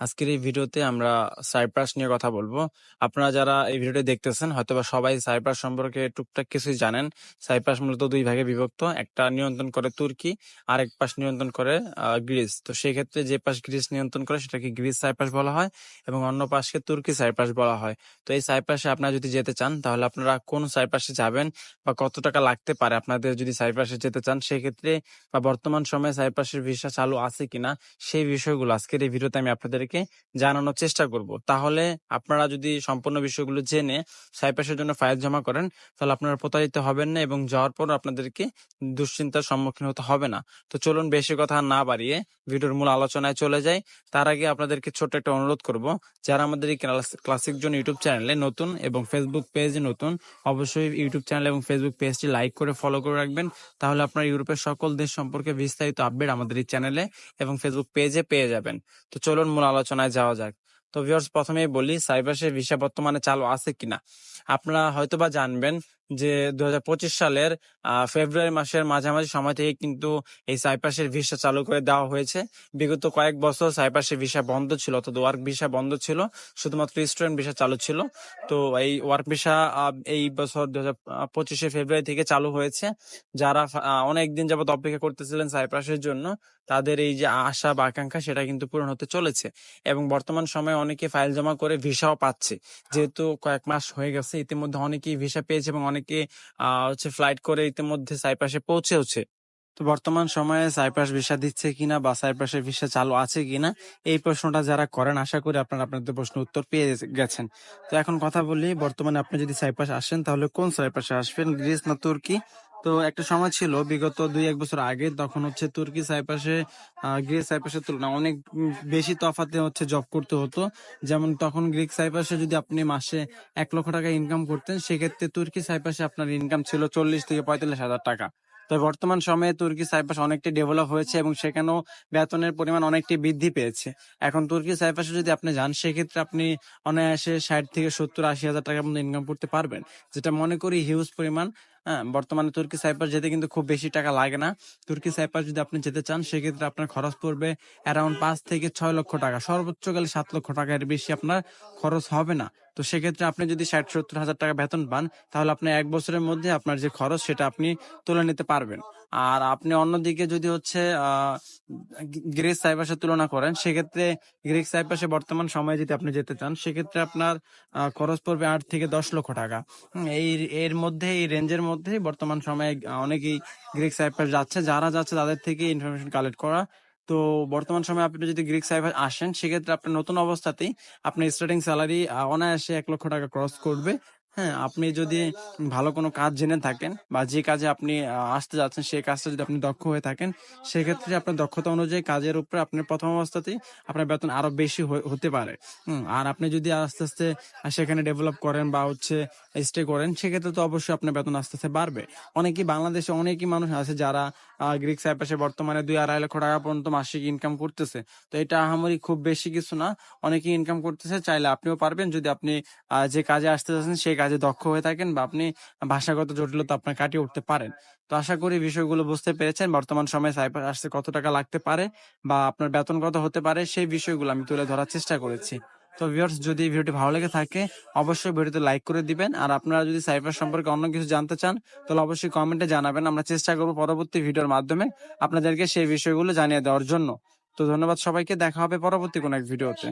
আজকের এই ভিডিওতে আমরা সাইপ্রাস নিয়ে কথা বলব। আপনারা যারা এই ভিডিওটি দেখতেছেন হয়তোবা সবাই সাইপ্রাস সম্পর্কে টুকটাক কিছুই জানেন। সাইপ্রাস মূলত দুই ভাগে বিভক্ত। একটা নিয়ন্ত্রণ করে তুর্কি, আরেক পাশ নিয়ন্ত্রণ করে গ্রিস। তো সেক্ষেত্রে যে পাশ গ্রিস নিয়ন্ত্রণ করে সেটাকে গ্রিস সাইপ্রাস বলা হয় এবং অন্য পাশকে তুর্কি সাইপ্রাস বলা হয়। তো এই সাইপ্রাসে আপনারা যদি যেতে চান তাহলে আপনারা কোন সাইপ্রাসে যাবেন বা কত টাকা লাগতে পারে আপনাদের যদি সাইপ্রাসে যেতে চান সেক্ষেত্রে বা বর্তমান সময়ে সাইপ্রাসের ভিসা চালু আছে কিনা সেই বিষয়গুলো আজকের এই ভিডিওতে আমি আপনাদেরকে জানানোর চেষ্টা করব। তাহলে আপনারা যদি সম্পূর্ণ বিষয়গুলো জেনে সাইপ্রাসের জন্য ফাইল জমা করেন, তাহলে আপনারা প্রতারিত হবেন না এবং যাওয়ার পর আপনাদেরকে দুশ্চিন্তার সম্মুখীন হতে হবে না। তো চলুন বেশি কথা না বাড়িয়ে ভিডিওর মূল আলোচনায় চলে যাই। তার আগে আপনাদেরকে ছোট্ট একটা অনুরোধ করব, যারা আমাদের এই ক্লাসিক জন ইউটিউব চ্যানেলে নতুন এবং ফেসবুক পেজে নতুন, অবশ্যই ইউটিউব চ্যানেল এবং ফেসবুক পেজটি লাইক করে ফলো করে রাখবেন তাহলে আপনার ইউরোপের সকল দেশ সম্পর্কে বিস্তারিত আপডেট আমাদের এই চ্যানেলে এবং ফেসবুক পেজে পেয়ে যাবেন তো চলুন মূল আলোচনায় যাওয়া যাক। তো ভিউয়ার্স প্রথমেই বলি সাইপ্রাসের ভিসা বর্তমানে চালু আছে কিনা? আপনারা হয়তোবা জানবেন যে দুই হাজার পঁচিশ সালের ফেব্রুয়ারি মাসের মাঝামাঝি সময় থেকে কিন্তু এই সাইপ্রাসের ভিসা চালু করে দেওয়া হয়েছে। বিগত কয়েক বছর সাইপ্রাসের ভিসা বন্ধ ছিল অর্থাৎ ওয়ার্ক ভিসা বন্ধ ছিল, শুধুমাত্র স্টুডেন্ট ভিসা চালু ছিল। তো এই ওয়ার্ক ভিসা এই বছর দু পঁচিশে ফেব্রুয়ারি থেকে চালু হয়েছে। যারা অনেক দিন যাবত অপেক্ষা করতেছিলেন সাইপ্রাসের জন্য, তাদের এই যে আশা বা আকাঙ্ক্ষা সেটা কিন্তু পূরণ হতে চলেছে এবং বর্তমান সময়ে অনেকে ফাইল জমা করে ভিসাও পাচ্ছে। যেহেতু কয়েক মাস হয়ে গেছে, ইতিমধ্যে অনেকেই ভিসা পেয়েছে এবং অনেকে আহ, হচ্ছে ফ্লাইট করে ইতিমধ্যে সাইপ্রাসে পৌঁছেওছে? তো বর্তমান সময়ে সাইপ্রাস ভিসা দিচ্ছে কিনা বা সাইপ্রাসের ভিসা চালু আছে কিনা এই প্রশ্নটা যারা করেন আশা করি আপনারা আপনাদের প্রশ্ন উত্তর পেয়ে গেছেন। তো এখন কথা বলি বর্তমানে আপনি যদি সাইপ্রাস আসেন তাহলে কোন সাইপ্রাসে আসবেন? গ্রিস না তুর্কি? তো একটা সময় ছিল বিগত দুই এক বছর আগে তখন হচ্ছে তুর্কি সাইপাসে আহ, গ্রিস সাইপ্রাসের তুলনায় অনেক বেশি তফাতে হচ্ছে জব করতে হতো। যেমন তখন গ্রিক সাইপাসে যদি আপনি মাসে এক লক্ষ টাকা ইনকাম করতেন সেক্ষেত্রে তুর্কি সাইপাসে আপনার ইনকাম ছিল চল্লিশ থেকে পঁয়তাল্লিশ হাজার টাকা। তো বর্তমান সময়ে তুর্কি সাইপ্রাস অনেকটাই ডেভেলপ হয়েছে এবং সেখানেও বেতনের পরিমাণ অনেকটাই বৃদ্ধি পেয়েছে। এখন তুর্কি সাইপ্রাসে যদি আপনি যান সেক্ষেত্রে আপনি অনায়াসে ষাট থেকে সত্তর আশি হাজার টাকার মতো ইনকাম করতে পারবেন যেটা মনে করি হিউজ পরিমাণ। হ্যাঁ বর্তমানে তুর্কি সাইপ্রাস যেতে কিন্তু খুব বেশি টাকা লাগে না। তুর্কি সাইপ্রাস যদি আপনি যেতে চান, সেক্ষেত্রে আপনার খরচ পড়বে অ্যারাউন্ড পাঁচ থেকে ছয় লক্ষ টাকা। সর্বোচ্চ গেলে সাত লক্ষ টাকার বেশি আপনার খরচ হবে না। তো সেক্ষেত্রে আপনি যদি ষাট সত্তর হাজার টাকা বেতন পান, তাহলে আপনি এক বছরের মধ্যে আপনার যে খরচ, সেটা আপনি তুলে নিতে পারবেন। আর আপনি অন্যদিকে যদি হচ্ছে আহ গ্রিক সাইপ্রাসের তুলনা করেন, সেক্ষেত্রে গ্রিক সাইপাসে বর্তমান সময়ে যদি আপনি যেতে চান, সেক্ষেত্রে আপনার খরচ পড়বে আট থেকে দশ লক্ষ টাকা। এই, এর মধ্যে, এই রেঞ্জের মধ্যে বর্তমান সময়ে অনেকেই গ্রিক সাইপাস যাচ্ছে। যারা যাচ্ছে তাদের থেকে ইনফরমেশন কালেক্ট করা তো বর্তমান সময়ে আপনি যদি গ্রিক সাইবার আসেন, সেক্ষেত্রে আপনার নতুন অবস্থাতেই আপনার স্টার্টিং স্যালারি অনায়াসে এক লক্ষ টাকা ক্রস করবে। হ্যাঁ আপনি যদি ভালো কোনো কাজ জেনে থাকেন বা যে কাজে আপনি আসতে যাচ্ছেন সেই কাজটা যদি আপনি দক্ষ হয়ে থাকেন, সেক্ষেত্রে আপনার দক্ষতা অনুযায়ী কাজের উপরে আপনার প্রথম অবস্থাতেই আপনার বেতন আরও বেশি হতে পারে। আর আপনি যদি আস্তে আস্তে সেখানে ডেভেলপ করেন বা হচ্ছে স্টে করেন, সেক্ষেত্রে তো অবশ্যই আপনার বেতন আস্তে আস্তে বাড়বে। অনেকেই বাংলাদেশে অনেকই মানুষ আছে যারা গ্রিক সাইপ্রাসে বর্তমানে দুই আড়াই লক্ষ টাকা পর্যন্ত মাসিক ইনকাম করতেছে। তো এটা আহামরি খুব বেশি কিছু না। অনেকেই ইনকাম করতেছে, চাইলে আপনিও পারবেন যদি আপনি যে কাজে আসতে যাচ্ছেন সেই কাজে দক্ষ হয়ে থাকেন বা আপনি ভাষাগত জটিলতা আপনার কাটিয়ে উঠতে পারেন। তো আশা করি বিষয়গুলো বুঝতে পেরেছেন। বর্তমান সময়ে সাইপ্রাস আসতে কত টাকা লাগতে পারে বা আপনার বেতন কত হতে পারে সেই বিষয়গুলো আমি তুলে ধরার চেষ্টা করেছি। তো ভিউয়ার্স, যদি ভিডিওটি ভালো লেগে থাকে, অবশ্যই ভিডিওতে লাইক করে দিবেন। আর আপনারা যদি সাইপ্রাস সম্পর্কে অন্য কিছু জানতে চান, তাহলে অবশ্যই কমেন্টে জানাবেন। আমরা চেষ্টা করব পরবর্তী ভিডিওর মাধ্যমে আপনাদেরকে সেই বিষয়গুলো জানিয়ে দেওয়ার জন্য। তো ধন্যবাদ সবাইকে। দেখা হবে পরবর্তী কোনো এক ভিডিওতে।